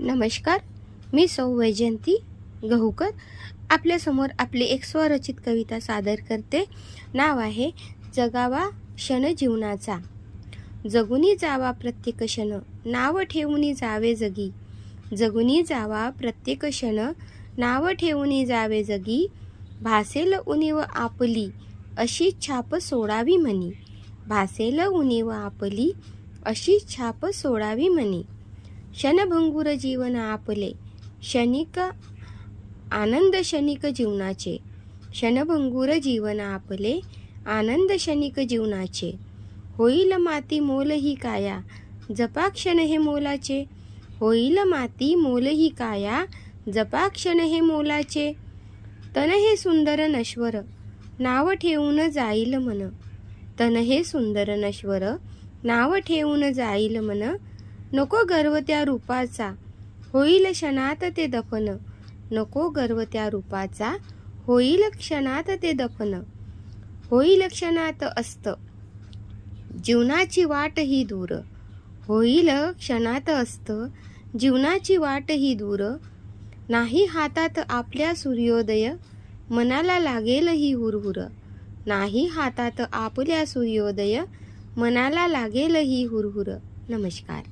नमस्कार मी सौ वैजयंती गहूकर. आपल्यासमोर आपली एक स्वरचित कविता सादर करते. नाव आहे जगावा क्षण जीवनाचा. जगुनी जावा प्रत्येक क्षण नाव ठेवणी जावे जगी. जगुनी जावा प्रत्येक क्षण नाव ठेवून जावे जगी. भासेल उणीव आपली अशी छाप सोडावी म्हणी भासेल उणीव आपली अशी छाप सोडावी म्हणी क्षणभंगुर जीवन आपले. क्षणिक आनंद क्षणिक जीवनाचे. क्षणभंगुर जीवन आपले आनंद क्षणिक जीवनाचे. होईल माती मोल ही काया जपा क्षण हे मोलाचे. होईल माती मोल ही काया जपा क्षण हे मोलाचे. तन हे सुंदर नश्वर नाव ठेवून जाईल मन. तन हे सुंदर नश्वर नाव ठेवून जाईल मन. नको गर्व त्या रूपाचा. होईल क्षणात ते दफन. नको गर्व त्या रूपाचा. होईल क्षणात ते दफन. होईल क्षणात असत. जीवनाची वाट ही दूर. होईल क्षणात असत. जीवनाची वाट ही दूर. नाही हातात आपल्या सूर्योदय मनाला लागेल ही हुरहुर. नाही हातात आपल्या सूर्योदय मनाला लागेल ही हुरहुर. नमस्कार.